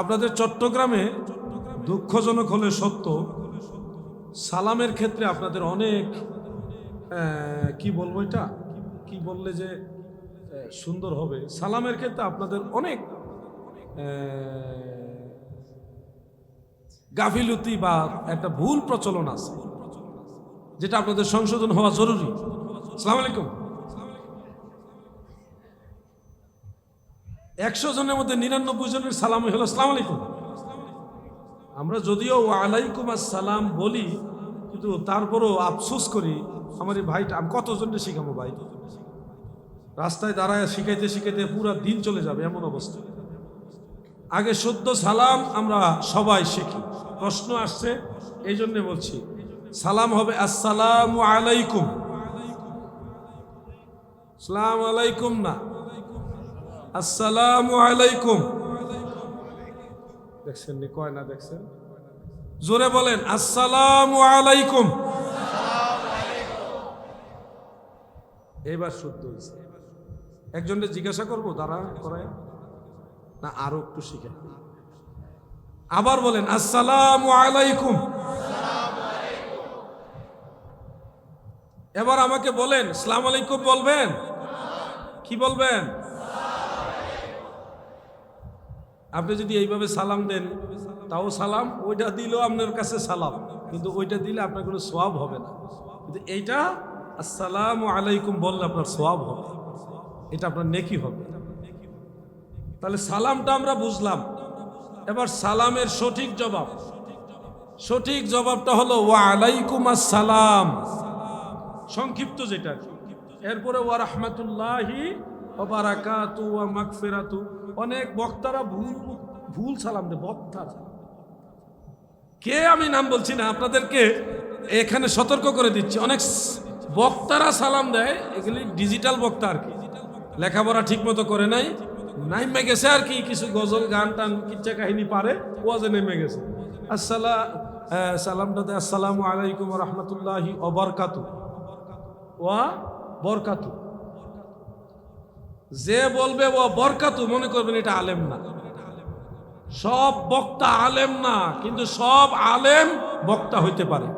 আপনাদের চট্টগ্রামে দুঃখজনক হলে সত্য, সালামের ক্ষেত্রে আপনাদের অনেক কি বলব এটা? কি বললে যে সুন্দর হবে? সালামের ক্ষেত্রে আপনাদের অনেক গাফিলতি বা একটা ভুল প্রচলন আছে, যেটা আপনাদের সংশোধন হওয়া জরুরি। সালাম আলাইকুম। একশো জনের মধ্যে নিরানব্বই জনের সালামই হলো সালাম আলাইকুম। আমরা যদিও আলাইকুম আসসালাম বলি, কিন্তু তারপরও আফসোস করি, আমার এই ভাইটা, আমি কতজনকে শিখাবো ভাই? রাস্তায় দাঁড়ায় শিখাইতে শিখাইতে পুরো দিন চলে যাবে, এমন অবস্থা। আগে শুদ্ধ সালাম আমরা সবাই শিখি। প্রশ্ন আসছে এই জন্যে বলছি, সালাম হবে আসসালামু আলাইকুম। সালাম আলাইকুম না। আসসালামু আলাইকুম। দেখছেন নি? কয় না দেখছেন? জোরে বলেন আসসালামু আলাইকুম। এবার শুদ্ধ হয়েছে একজনকে জিজ্ঞাসা করব দাঁড়া করায় না আরও একটু শিখে আবার বলেন আসসালামু আলাইকুম। এবার আমাকে বলেন সালাম আলাইকুম বলবেন? কি বলবেন? আপনি যদি এইভাবে সালাম দেন, তাও সালাম, ওইটা দিলেও আপনার কাছে সালাম। কিন্তু ওইটা দিলে আপনার কোনো সোয়াব হবে না। কিন্তু এইটা আসসালামু আলাইকুম বললে আপনার সোয়াব হবে। এটা আপনার নেকি হবে। তাহলে সালামটা আমরা বুঝলাম। এবার সালামের সঠিক জবাব। সঠিক জবাবটা হলো, ওয়া আলাইকুম আসসালাম। সংক্ষিপ্ত যেটা। এরপরে, ওয়া রাহমাতুল্লাহি ওয়া বারাকাতু ওয়া মাগফিরাতু। অনেক বক্তারা ভুল ভুল সালাম দেয় বক্তারা কে আমি নাম বলছি না আপনাদেরকে এখানে সতর্ক করে দিচ্ছি। অনেক বক্তারা সালাম দেয় এগুলি ডিজিটাল বক্তা আর কি। লেখাপড়া ঠিক মতো করে নাই নাইমে গেছে আর কি কিছু গজল গান টান কিচ্ছা কাহিনী পারে ওয়াজে নেমে গেছে। আসসালা আহ, সালামটা দেয় আসসালামু আলাইকুম রহমতুল্লাহি অবরকাতু ওয়া বরকাতু। যে বলবে ও বরকাতু, মনে করবেন এটা আলেম না। সব বক্তা আলেম না, কিন্তু সব আলেম বক্তা হইতে পারে।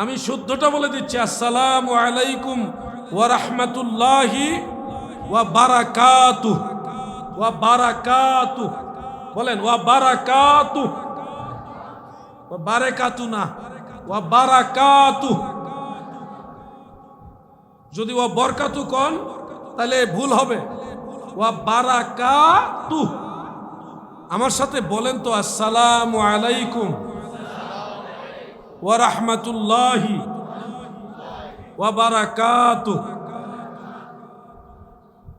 আমি শুদ্ধটা বলে দিচ্ছি, আসসালাম আলাইকুম ওয়া রাহমাতুল্লাহি ওয়া বারাকাতু। ওয়া বারাকাতু। বলেন, ওয়া বারাকাতু। ওয়া বারাকাতু না, ওয়া বারাকাতু। যদি ও বরকাতু কন, তাহলে ভুল হবে। ওয়া বারাকাতু। আমার সাথে বলেন তো, আসসালাম আলাইকুম। ওয়া রাহমাতুল্লাহি। ওয়া বারাকাতু।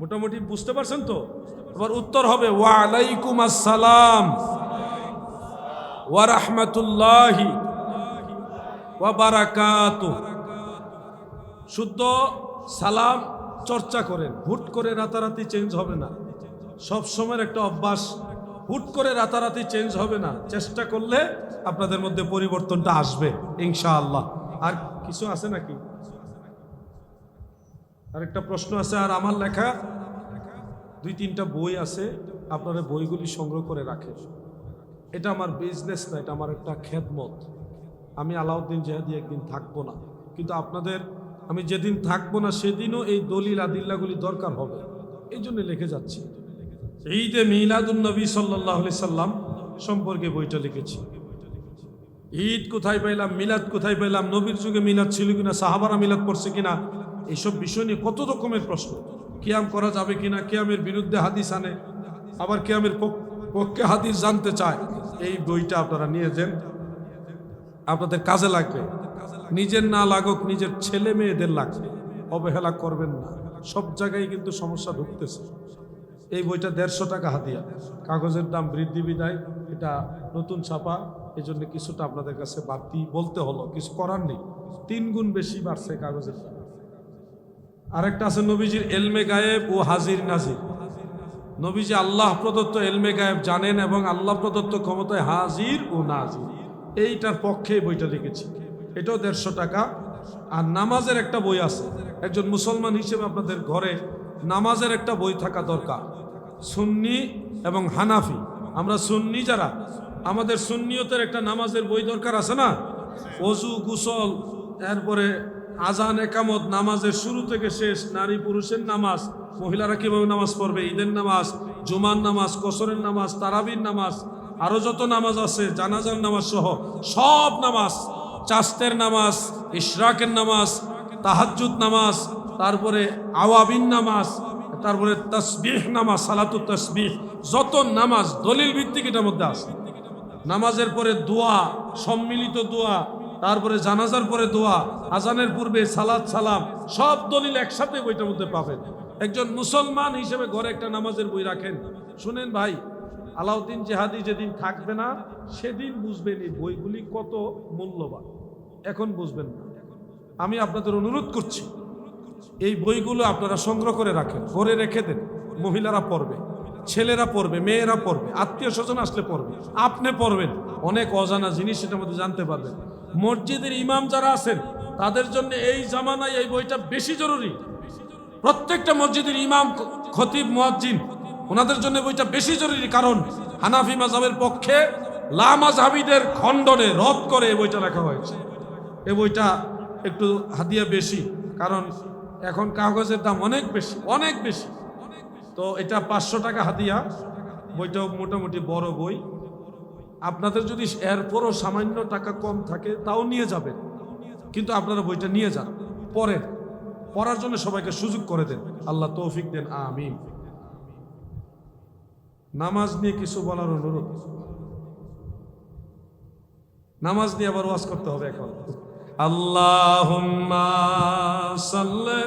মোটামুটি বুঝতে পারছেন তো? এবার উত্তর হবে, ওয়া আলাইকুম আসসালাম। ওয়া রাহমাতুল্লাহি। ওয়া বারাকাতু। শুদ্ধ, সালাম, চর্চা করেন। হুট করে রাতারাতি চেঞ্জ হবে না। সব সময়ের একটা অভ্যাস, হুট করে রাতারাতি চেঞ্জ হবে না। চেষ্টা করলে আপনাদের মধ্যে পরিবর্তনটা আসবে, ইনশাআল্লাহ। আর কিছু আছে নাকি? আরেকটা প্রশ্ন আছে, আর আমার লেখা দুই তিনটা বই আছে, আপনারা বইগুলি সংগ্রহ করে রাখেন। এটা আমার বিজনেস না, এটা আমার একটা খেদমত। আমি আলাউদ্দিন জেহাদি একদিন থাকব না। কিন্তু আপনাদের আমি যেদিন থাকব না, সেদিনও এই দলিল আদিল্লাগুলি দরকার হবে। এই জন্য লিখে যাচ্ছি। ঈদে মিলাদুন নবী সাল্লাহ সাল্লাম সম্পর্কে বইটা লিখেছি। ঈদ কোথায় পাইলাম, মিলাদ কোথায় পাইলাম, নবীর যুগে মিলাদ ছিল কিনা, সাহাবারা মিলাদ পড়ছে কিনা, এইসব বিষয় নিয়ে কত রকমের প্রশ্ন। কিয়াম করা যাবে কিনা, কিয়ামের বিরুদ্ধে হাদিস আনে, আবার কিয়ামের পক- পক্ষে হাদিস জানতে চায়, এই বইটা আপনারা নিয়ে যান। আপনাদের কাজে লাগবে। নিজের না লাগুক, নিজের ছেলে মেয়েদের লাগবে অবহেলা করবেন না। সব জায়গায় কিন্তু সমস্যা ঢুকতেছে। এই বইটা দেড়শো টাকা হাতিয়া। কাগজের দাম বৃদ্ধি বিদায় এটা নতুন ছাপা। এই জন্য কিছুটা আপনাদের কাছে বাড়তি বলতে হলো। কিছু করার নেই। তিন গুণ বেশি বাড়ছে কাগজের দাম। আরেকটা আছে নবীজির এলমে গায়েব ও হাজির নাজির। নবীজি আল্লাহ প্রদত্ত এলমে গায়েব জানেন এবং আল্লাহ প্রদত্ত ক্ষমতায় হাজির ও নাজির। এইটার পক্ষে বইটা লিখেছি। এটাও দেড়শো টাকা। আর নামাজের একটা বই আছে। একজন মুসলমান হিসেবে আপনাদের ঘরে নামাজের একটা বই থাকা দরকার। সুন্নি এবং হানাফি। আমরা সুন্নি যারা, আমাদের সুন্নিয়তের একটা নামাজের বই দরকার আছে না? অজু, গুসল এরপরে আজান, একামত, নামাজের শুরু থেকে শেষ, নারী পুরুষের নামাজ, মহিলারা কীভাবে নামাজ পড়বে? ঈদের নামাজ, জুমার নামাজ, কসরের নামাজ, তারাবির নামাজ আরও যত নামাজ আছে, জানাজার নামাজ সহ সব নামাজ চাস্তের নামাজ, ইশরাকের নামাজ, তাহাজ্জুদ নামাজ, তারপরে আওয়াবিন নামাজ, তারপরে তসবিহ নামাজ সালাতু তসবিহ, যত নামাজ দলিল ভিত্তিক এটার মধ্যে আছে। নামাজের পরে দোয়া, সম্মিলিত দোয়া, তারপরে জানাজার পরে দোয়া, আজানের পূর্বে সালাত, সালাম, সব দলিল একসাথে বইটার মধ্যে পাবেন। একজন মুসলমান হিসেবে ঘরে একটা নামাজের বই রাখেন। শুনেন ভাই, আলাউদ্দিন জেহাদি যেদিন থাকবে না, সেদিন বুঝবেন এই বইগুলি কত মূল্যবান। এখন বুঝবেন না। আমি আপনাদের অনুরোধ করছি, এই বইগুলো আপনারা সংগ্রহ করে রাখেন ঘরে রেখে দেন। মহিলারা পড়বে, ছেলেরা পড়বে, মেয়েরা পড়বে, আত্মীয় স্বজন আসলে পড়বে। আপনি পড়বেন, অনেক অজানা জিনিস সেটার মধ্যে জানতে পারবেন। মসজিদের ইমাম যারা আছেন, তাদের জন্য এই জামানায় এই বইটা বেশি জরুরি। প্রত্যেকটা মসজিদের ইমাম, খতিব, মুয়াজ্জিন, ওনাদের জন্য বইটা বেশি জরুরি। কারণ হানাফি মাজাবের পক্ষে লামাজহাবিদের খণ্ডনে রদ করে বইটা লেখা হয়েছে। এই বইটা একটু হাদিয়া বেশি, কারণ এখন কাগজের দাম অনেক বেশি অনেক বেশি। তো এটা পাঁচশো টাকা হাদিয়া, বইটাও মোটামুটি বড় বই। আপনাদের যদি এরপরও সামান্য টাকা কম থাকে, তাও নিয়ে যাবেন। কিন্তু আপনারা বইটা নিয়ে যান পড়েন পড়ার জন্য সবাইকে সুযোগ করে দেন। আল্লাহ তৌফিক দেন আমি নামাজ নিয়ে কিছু বলার অনুরোধ? নামাজ নিয়ে আবার ওয়াজ করতে হবে এখন। আল্লাহ সাল্লে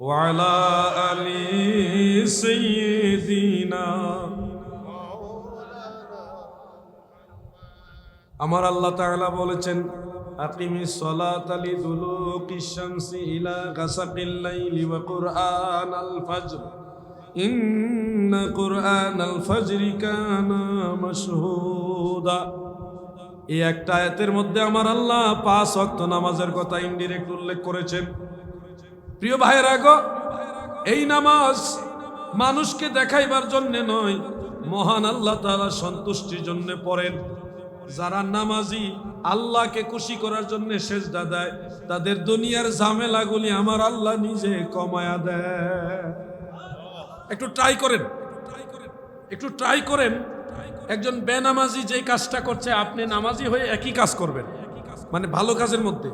وعلى آل سيدنا আমার আল্লাহ তাআলা বলেছেন আকিমি সলাত আলি দুলুকি শামসি ইলা গাসাকিল লাইলি ওয়া কুরআন আল ফজর ইন্না কুরআন আল ফজরি কানা মাশহুদা এই একটা আয়াতের মধ্যে আমার আল্লাহ পাঁচ ওয়াক্ত নামাজের কথা ইনডিরেক্ট উল্লেখ করেছেন। প্রিয় ভাইয়েরা গো, এই নামাজ মানুষকে দেখাইবার জন্য নয়, মহান আল্লাহ তাআলা সন্তুষ্টির জন্য পড়েন। যারা নামাজি আল্লাহকে খুশি করার জন্য সেজদা দেয়, তাদের দুনিয়ার ঝামেলাগুলি আমার আল্লাহ নিজে কমায়া দেয়। একটু ট্রাই করেন। একটু ট্রাই করেন। একজন বেনামাজি যে কাজটা করছে, আপনি নামাজি হয়ে একই কাজ করবেন। মানে ভালো কাজের মধ্যে।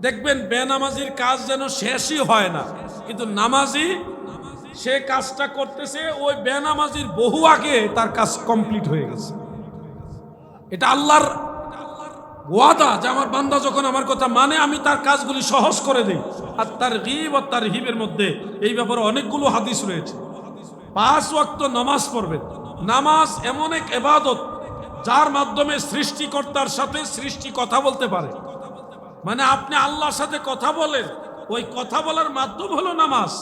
দেখবেন বেনামাজির কাজ যেন শেষই হয় না। কিন্তু নামাজি সে কাজটা করতেছে, ওই বেনামাজির বহু আগে তার কাজ কমপ্লিট হয়ে গেছে। এটা আল্লাহর ওয়াদা যে আমার বান্দা যখন আমার কথা মানে আমি তার কাজগুলি সহজ করে দিই। আর তার হিব আর তার হিবের মধ্যে এই ব্যাপারে অনেকগুলো হাদিস রয়েছে। পাঁচ ওয়াক্ত নামাজ পড়বেন। নামাজ এমন এক এবাদত যার মাধ্যমে সৃষ্টিকর্তার সাথে সৃষ্টি কথা বলতে পারে। মানে আপনি আল্লাহর সাথে কথা বলেন, ওই কথা বলার মাধ্যম হলো নামাজ।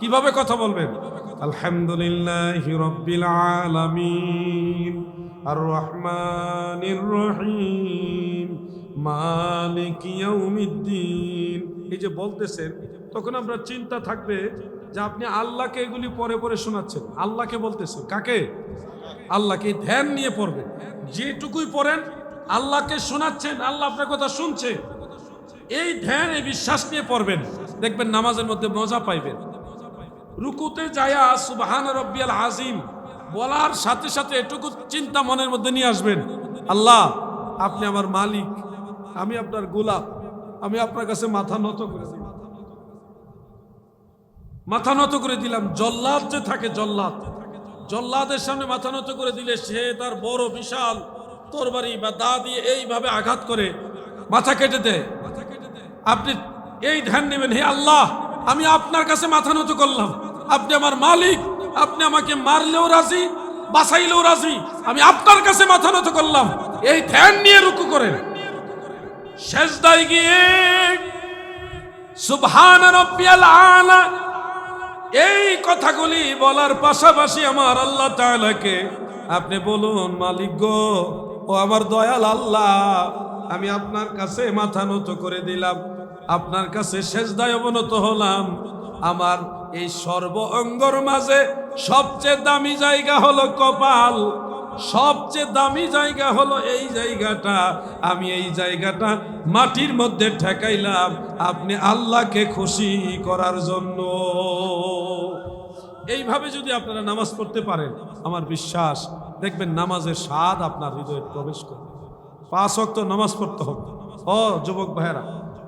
কীভাবে কথা বলবেন? আলহামদুলিল্লাহ রব্বিল আলামিন আর রহমানির রহিম মালিক ইয়াউমিদ্দিন। এই যে বলতেছেন, তখন আমরা চিন্তা থাকবে যে আপনি আল্লাহকে এগুলি পরে পরে শোনাচ্ছেন। আল্লাহকে বলতেছেন, কাকে? আল্লাহকে ধ্যান নিয়ে পড়বেন। যেটুকুই পড়েন, আল্লাহকে শোনাচ্ছেন, আল্লাহ আপনার কথা শুনছে। এই ধ্যান, এই বিশ্বাস নিয়ে পড়বেন। দেখবেন নামাজের মধ্যে মজা পাইবেন। রুকুতে যায়া সুবহান রব্বিয়াল আজিম বলার সাথে সাথে এটুকু চিন্তা মনের মধ্যে নিয়ে আসবেন। আল্লাহ, আপনি আমার মালিক, আমি আপনার গোলাপ, আমি আপনার কাছে মাথা নত করে দিই মাথা নত করে দিলাম, জল্লাদ যে থাকে জল্লাদ। জল্লাদের সামনে মাথা নত করে দিলে সে তার বড় বিশাল তরবারি বা দা দিয়ে এইভাবে আঘাত করে, মাথা কেটে দেয়। আপনি এই ধ্যান নেবেন, হে আল্লাহ, আমি আপনার কাছে মাথা নত করলাম। আপনি আমার মালিক, আপনি আমাকে মারলেও রাজি, বাঁচাইলেও রাজি, আমি আপনার কাছে মাথা নত করলাম। এই ধ্যান নিয়ে রুকু করেন। শেষদায় গিয়ে সুবহান রব্বিয়াল আলা এই কথাগুলি বলার পাশাপাশি আমার আল্লাহ তাআলাকে আপনি বলুন, মালিক গো, ও আমার দয়াল আল্লাহ, আমি আপনার কাছে মাথা নত করে দিলাম, আপনার কাছে শেষদায় অবনত হলাম। আমার এই সর্ব অঙ্গর মাঝে সবচেয়ে দামি জায়গা হলো কপাল। সবচেয়ে দামি জায়গা হলো এই জায়গাটা। আমি এই জায়গাটা মাটির মধ্যে ঠেকাইলাম। আপনি আল্লাহকে খুশি করার জন্য। এইভাবে যদি আপনারা নামাজ পড়তে পারেন, আমার বিশ্বাস, দেখবেন নামাজের স্বাদ আপনার হৃদয়ে প্রবেশ করবে। পাঁচ অক্ত নামাজ পড়তে হবে। ও যুবক ভাইয়েরা,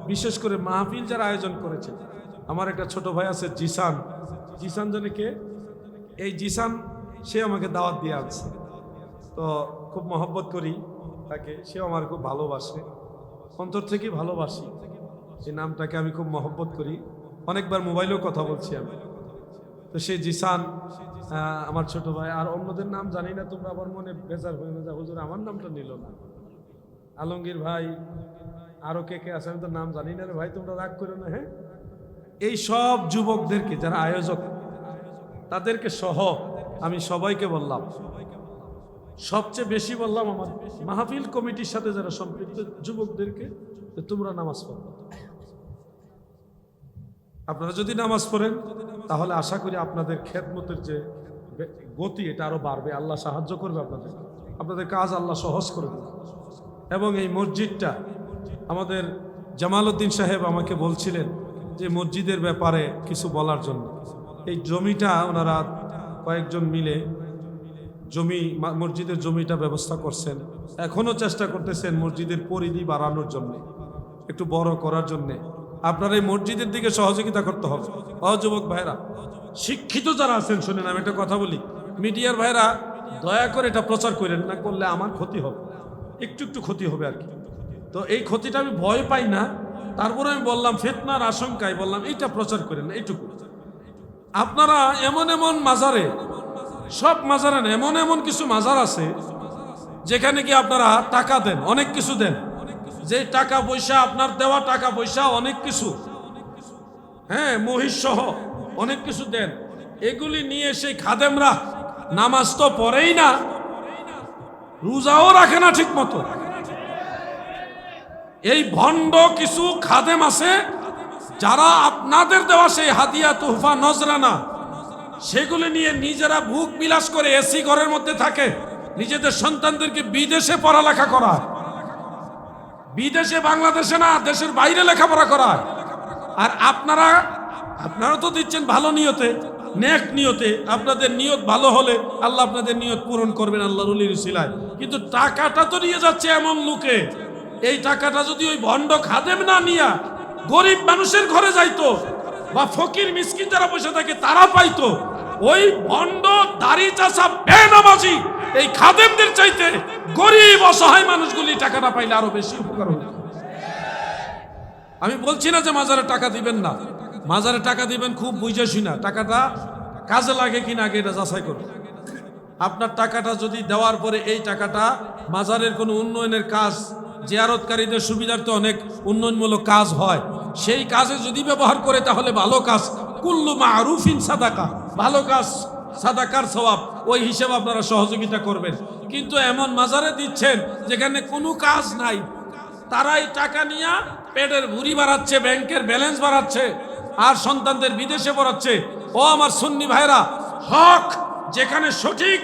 বিশেষ করে মাহফিল যারা আয়োজন করেছে, আমার একটা ছোট ভাই আছে জিসান। জিসান জনে কে? এই জিসান, সে আমাকে দাওয়াত দিয়ে আছে তো খুব মহব্বত করি তাকে। সেও আমার খুব ভালোবাসে। অন্তর থেকে ভালোবাসি। এই নামটাকে আমি খুব মহব্বত করি। অনেকবার মোবাইলেও কথা বলছি আমি। তো সে জিসান আমার ছোট ভাই। আর অন্যদের নাম জানি না, তোমরা আবার মনে বেজার হয়ে না যা হুজুর, আমার নামটা নিল না। আলমগীর ভাই আরও কে কে আছে আমি তো নাম জানি না রে ভাই, তোমরা রাগ করো না হ্যাঁ? এই সব যুবকদেরকে, যারা আয়োজক, তাদেরকে সহ আমি সবাইকে বললাম সবচেয়ে বেশি বললাম আমার মাহফিল কমিটির সাথে যারা সম্পৃক্ত যুবকদেরকে তোমরা নামাজ পড়ো। আপনারা যদি নামাজ পড়েন, তাহলে আশা করি আপনাদের খেদমতের যে গতি, এটা আরও বাড়বে। আল্লাহ সাহায্য করবে আপনাদের। আপনাদের কাজ আল্লাহ সহজ করে দেবে। এবং এই মসজিদটা আমাদের জামাল উদ্দিন সাহেব আমাকে বলছিলেন যে মসজিদের ব্যাপারে কিছু বলার জন্য। এই জমিটা ওনারা কয়েকজন মিলে জমি মসজিদের জমিটা ব্যবস্থা করছেন। এখনও চেষ্টা করতেছেন মসজিদের পরিধি বাড়ানোর জন্য, একটু বড় করার জন্য। আপনার এই মসজিদের দিকে সহযোগিতা করতে হবে। অযুবক ভাইরা শিক্ষিত যারা আছেন, শুনেন, আমি একটা কথা বলি। মিডিয়ার ভাইরা দয়া করে এটা প্রচার করেন, না করলে আমার ক্ষতি হবে। একটু একটু ক্ষতি হবে আর কি। তো এই ক্ষতিটা আমি ভয় পাই না। তারপরে আমি বললাম, ফেতনার আশঙ্কায় বললাম, এইটা প্রচার করেন, এইটুকু। আপনারা এমন এমন মাজারে সব মাজারে এমন এমন কিছু মাজার আছে, যেখানে কি আপনারা টাকা দেন, অনেক কিছু দেন। যে টাকা পয়সা, আপনার দেওয়া টাকা পয়সা, অনেক কিছু। হ্যাঁ মহিষ সহ অনেক কিছু দেন। এগুলি নিয়ে সেই খাদেমরা নামাজ তো পড়েই না, রোজাও রাখে না ঠিক মতো এই ভণ্ড কিছু খাদেম আছে, যারা আপনাদের দেওয়া সেই হাতিয়া তোহফা, নজরানা সেগুলি নিয়ে নিজেরা ভুক বিলাস করে এসি ঘরের মধ্যে থাকে। নিজেদের সন্তানদেরকে বিদেশে পড়ালেখা করায়। বিদেশে বাংলাদেশে না, দেশের বাইরে লেখাপড়া করায়। আর আপনারা আপনারা তো দিচ্ছেন ভালো নিয়তে, নেক নিয়তে। আপনাদের নিয়ত ভালো হলে আল্লাহ আপনাদের নিয়ত পূরণ করবেন আল্লাহ রুলির সিলায়। কিন্তু টাকাটা তো নিয়ে যাচ্ছে এমন লোকে। এই টাকাটা যদি ওই ভণ্ড খাদেম না নিয়া গরিব মানুষের ঘরে যাইতো বা ফকির মিসকিন যারা বসে থাকে, তারা পাইতো। ওই ভণ্ড, দাড়ি চাষা, বেনামাজি, এই খাদেমদের চাইতে গরিব, অসহায় মানুষগুলি টাকাটা পাইলে আরও বেশি উপকার আমি বলছি না যে মাজারে টাকা দিবেন না। মাজারে টাকা দিবেন খুব বুঝে শুনা। টাকাটা কাজে লাগে কিনা আগে এটা যাচাই করুন আপনার টাকাটা যদি দেওয়ার পরে এই টাকাটা মাজারের কোনো উন্নয়নের কাজ জিয়ারতকারীদের সুবিধার্থে অনেক উন্নয়নমূলক কাজ হয়। সেই কাজে যদি ব্যবহার করে তাহলে ভালো কাজ। কুল্লু মারুফিন সাদাকা। ভালো কাজ, সাদাকার সওয়াব। ওই হিসেবে আপনারা সহযোগিতা করবেন। কিন্তু এমন মাজারে দিচ্ছেন যেখানে কোনো কাজ নাই। তারাই টাকা নিয়ে পেটের ভুঁড়ি বাড়াচ্ছে, ব্যাংকের ব্যালেন্স বাড়াচ্ছে, আর সন্তানদের বিদেশে পড়াচ্ছে। ও আমার সুন্নি ভাইরা হক যেখানে সঠিক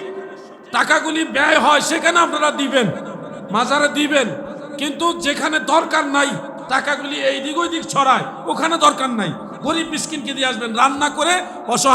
টাকাগুলি ব্যয় হয়, সেখানে আপনারা দিবেন। মাজারে দিবেন। কিন্তু যেখানে দরকার নাই, টাকাগুলি এই দিক ওই দিক ছড়ায়, ওখানে দরকার নাই। গরিব মিসকিনকে দিয়ে আসবেন, রান্না করে অসহায়